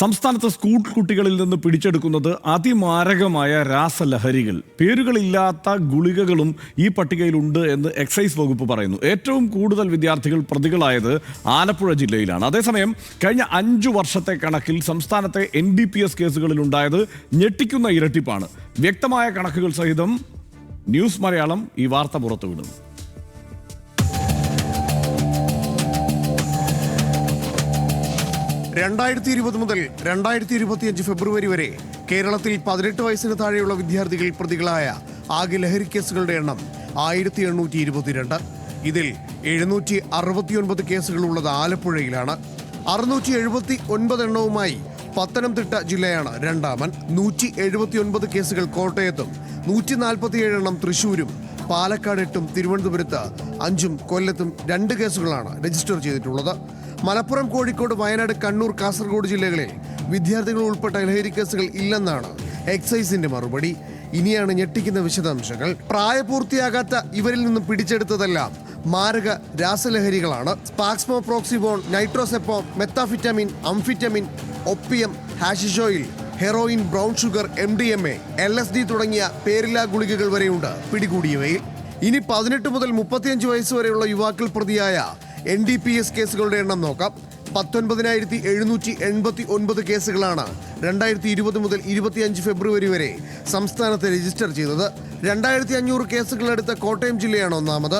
സംസ്ഥാനത്ത് സ്കൂൾ കുട്ടികളിൽ നിന്ന് പിടിച്ചെടുക്കുന്നത് അതിമാരകമായ രാസലഹരികൾ. പേരുകളില്ലാത്ത ഗുളികകളും ഈ പട്ടികയിലുണ്ട് എന്ന് എക്സൈസ് വകുപ്പ് പറയുന്നു. ഏറ്റവും കൂടുതൽ വിദ്യാർത്ഥികൾ പ്രതികളായത് ആലപ്പുഴ ജില്ലയിലാണ്. അതേസമയം കഴിഞ്ഞ അഞ്ചു വർഷത്തെ കണക്കിൽ സംസ്ഥാനത്തെ എൻ ഡി പി എസ് കേസുകളിലുണ്ടായത് ഞെട്ടിക്കുന്ന ഇരട്ടിപ്പാണ്. വ്യക്തമായ കണക്കുകൾ സഹിതം ന്യൂസ് മലയാളം ഈ വാർത്ത പുറത്തുവിടുന്നു. രണ്ടായിരത്തി ഇരുപത് മുതൽ രണ്ടായിരത്തി ഇരുപത്തിയഞ്ച് ഫെബ്രുവരി വരെ കേരളത്തിൽ പതിനെട്ട് വയസ്സിന് താഴെയുള്ള വിദ്യാർത്ഥികൾ പ്രതികളായ ആകെ ലഹരി കേസുകളുടെ എണ്ണം ആയിരത്തി എണ്ണൂറ്റി ഇരുപത്തിരണ്ട് ഇതിൽ എഴുന്നൂറ്റി അറുപത്തിയൊൻപത് കേസുകൾ ഉള്ളത് ആലപ്പുഴയിലാണ്. അറുന്നൂറ്റി എഴുപത്തി ഒൻപത് എണ്ണവുമായി പത്തനംതിട്ട ജില്ലയാണ് രണ്ടാമൻ. നൂറ്റി എഴുപത്തിയൊൻപത് കേസുകൾ കോട്ടയത്തും നൂറ്റി നാൽപ്പത്തിയേഴ് എണ്ണം തൃശൂരും പാലക്കാട് എട്ടും തിരുവനന്തപുരത്ത് അഞ്ചും കൊല്ലത്തും രണ്ട് കേസുകളാണ് രജിസ്റ്റർ ചെയ്തിട്ടുള്ളത്. മലപ്പുറം കോഴിക്കോട് വയനാട് കണ്ണൂർ കാസർഗോഡ് ജില്ലകളിൽ വിദ്യാർത്ഥികൾ ഉൾപ്പെട്ട ലഹരി കേസുകൾ ഇല്ലെന്നാണ് എക്സൈസിന്റെ മറുപടി. ഇനിയാണ് ഞെട്ടിക്കുന്ന വിശദാംശങ്ങൾ. പ്രായപൂർത്തിയാകാത്ത ഇവരിൽ നിന്നും പിടിച്ചെടുത്തതെല്ലാം മാരക രാസലഹരികളാണ്. സ്പാക്സ്മോ പ്രോക്സിബോൺ നൈട്രോസെപ്പോ methamphetamine amphetamine opium hashish oil heroin brown sugar M D M A L S D തുടങ്ങിയ പേരില്ലാ ഗുളികകൾ വരെയുണ്ട് പിടികൂടിയവയിൽ. ഇനി പതിനെട്ട് മുതൽ മുപ്പത്തിയഞ്ച് വയസ്സ് വരെയുള്ള യുവാക്കൾ പ്രതിയായ എൻ ഡി പി എസ് കേസുകളുടെ എണ്ണം നോക്കാം. പത്തൊൻപതിനായിരത്തി എഴുന്നൂറ്റി എൺപത്തി ഒൻപത് കേസുകളാണ് രണ്ടായിരത്തി ഇരുപത് മുതൽ ഇരുപത്തിയഞ്ച് ഫെബ്രുവരി വരെ സംസ്ഥാനത്ത് രജിസ്റ്റർ ചെയ്തത്. രണ്ടായിരത്തി അഞ്ഞൂറ് കേസുകളെടുത്ത കോട്ടയം ജില്ലയാണ് ഒന്നാമത്.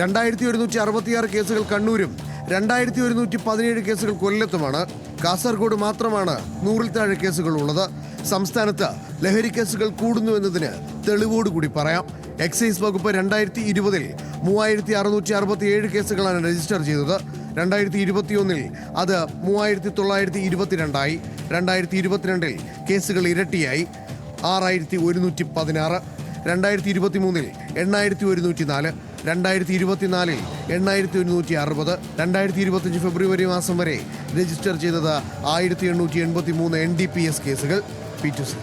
രണ്ടായിരത്തി ഒരുന്നൂറ്റി അറുപത്തിയാറ് കേസുകൾ കണ്ണൂരും രണ്ടായിരത്തി ഒരുന്നൂറ്റി പതിനേഴ് കേസുകൾ കൊല്ലത്തുമാണ്. കാസർഗോഡ് മാത്രമാണ് നൂറിൽ താഴെ കേസുകൾ ഉള്ളത് സംസ്ഥാനത്ത് ലഹരി കേസുകൾ കൂടുന്നു എന്നതിന് തെളിവോടുകൂടി പറയാം. എക്സൈസ് വകുപ്പ് രണ്ടായിരത്തി ഇരുപതിൽ മൂവായിരത്തി അറുന്നൂറ്റി അറുപത്തി ഏഴ് കേസുകളാണ് രജിസ്റ്റർ ചെയ്തത്. രണ്ടായിരത്തി ഇരുപത്തിയൊന്നിൽ അത് മൂവായിരത്തി തൊള്ളായിരത്തി ഇരുപത്തിരണ്ടായി രണ്ടായിരത്തി ഇരുപത്തിരണ്ടിൽ കേസുകൾ ഇരട്ടിയായി. ആറായിരത്തി ഒരുന്നൂറ്റി പതിനാറ് രണ്ടായിരത്തി ഇരുപത്തി മൂന്നിൽ എണ്ണായിരത്തി ഒരുന്നൂറ്റി നാല് രണ്ടായിരത്തി ഇരുപത്തിനാലിൽ എണ്ണായിരത്തി ഒരുന്നൂറ്റി അറുപത് രണ്ടായിരത്തി ഇരുപത്തിയഞ്ച് ഫെബ്രുവരി മാസം വരെ രജിസ്റ്റർ ചെയ്തത് ആയിരത്തി എണ്ണൂറ്റി എൺപത്തി മൂന്ന് എൻ ഡി പി എസ് കേസുകൾ. P to C.